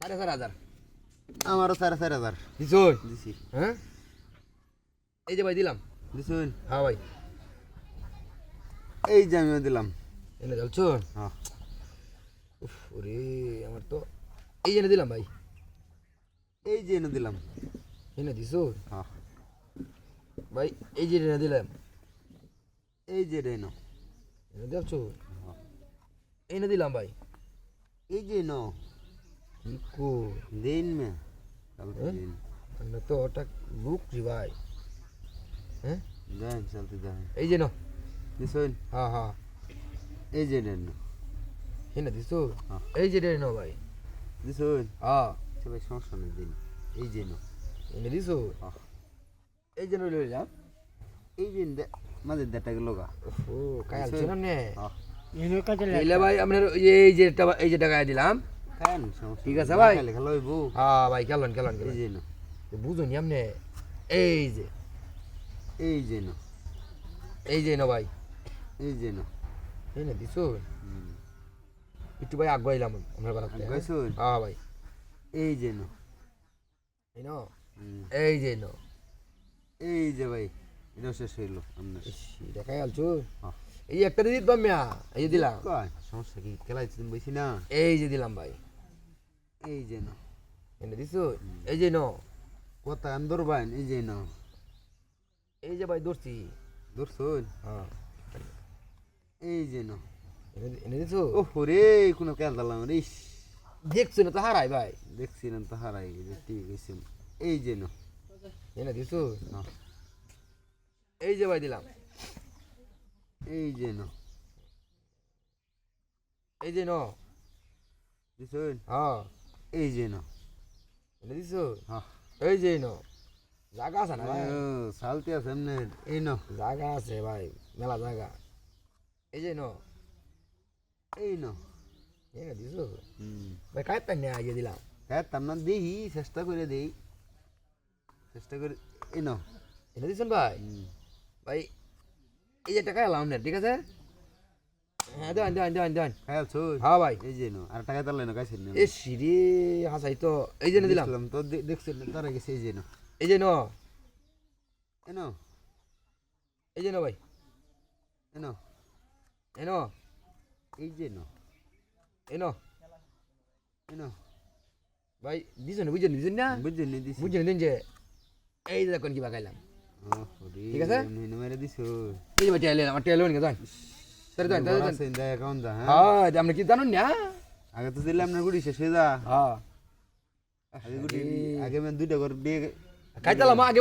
সাড়ে চার হাজার আমারও সাড়ে চার হাজার দিছুন দিছি। হ্যাঁ এই যে ভাই দিলাম। দিছুন। হ্যাঁ ভাই। এই যে আমিও দিলাম। এনে যাচ্ছুন হ্যাঁ উফ ওরে আমার তো এই জেনে দিলাম ভাই। এই যে এনে দিলাম। এনে দিছুন? হ্যাঁ ভাই এই যে এনে দিলাম। এই যে রেন এনে দিচ্ছ এনে দিলাম ভাই। এই যে ন মে চলতে হ্যাঁ? তো ওটা বুক জি ভাই হ্যাঁ দেন চলতে দেন এই যে ন দিছুন হ্যাঁ হ্যাঁ এই যে রেন এনে দিছো হ্যাঁ। এই যে রে ন ভাই দিছুন হ্যাঁ সবাই সমস্যা নেই দিন এই যে ন এনে দিছো হ্যাঁ। এই যে লইলাম এই যে দে- মাঝে দেড়টা গেল গা ও না হ্যাঁ ভাই আপনার ওই এই যে টাকা- এই যে টাকা দিলাম খান ঠিক আছে ভাই। না হ্যাঁ ভাই কেলন কেলন এই কেলন যে ন বুঝুন আপনি এই যে। এই যে ন এই যে ন ভাই। এই যে ন এনে দিছো? হুম। একটু ভাই আগুয়াইলাম আমরা বাড়াতে আগুয়াইছুন? হ্যাঁ ভাই। এই যে ন এই ন। এই যে ন এই যে ভাই এটাও শেষ হইল দেখাই আলছো? হ্যাঁ। এই একটা দিয়ে দিতাম মিয়া এই দিলাম। সমস্যা কি? খেলাই তুমি বলছি না। এই যে দিলাম ভাই। এই যে ন এনে দিছো? এই যে ন কত আন্দর বাইন এই যে ন এই যে ভাই ধরছি। ধরছুন হ্যাঁ। এই যে ন এনে দিছো? ও রে কোনো খেয়াল দিলাম রে দেখছ না তো হারাই ভাই? দেখছি না তো হারাই গেছে ঠিক আছে। এই যে ন এনে দিছো। এই যে ভাই দিলাম। এই যে ন এই যে ন দিছুন হ্যাঁ। এই যে ন এনে দিছো? হ্যাঁ। এই যে ন জায়গা আছে না ভাই? সালতে আছে এমনি। এই ন জায়গা আছে ভাই মেলা জায়গা এই যে ন এই ন এনে দিছো? হুম। ভাই কাই পাই না ইয়ে দিলাম। হ্যাঁ তার না দেখি চেষ্টা করে দেই। চেষ্টা করে এই ন এনে দিছেন ভাই? ভাই এই যে টাকা এলাম না ঠিক আছে? হ্যাঁ দেন দেন দেন দেন। খেয়াল ছুন হ্যাঁ ভাই। এই যে আর টাকা তারলে না। কাছে এ সিঁড়ি হাসাই তো এই যে দিলাম। তো দেখছেন গেছে এই যে এই যে ন। এই ন। এই যে ন ভাই। এই ন। এই ন। এই যে ন। এই ন। এই ন। ভাই দিছেন বুঝছেন দিছেন না? বুঝছেন নি দিছি। বুঝছেন দিন যে এই দেখুন কিবা খাইলাম। ঠিক আছে? মেরে দিছো। এই যে টেলে আমার টেলে নিয়ে যান। দা হ্যাঁ হ্যাঁ আপনি কি জানুন না আগে তো দিলাম না গুড়ি শেষ হয়ে যা হ্যাঁ আগে গুড়ি আগে দুইটা করে দিয়ে খাইতালাম আগে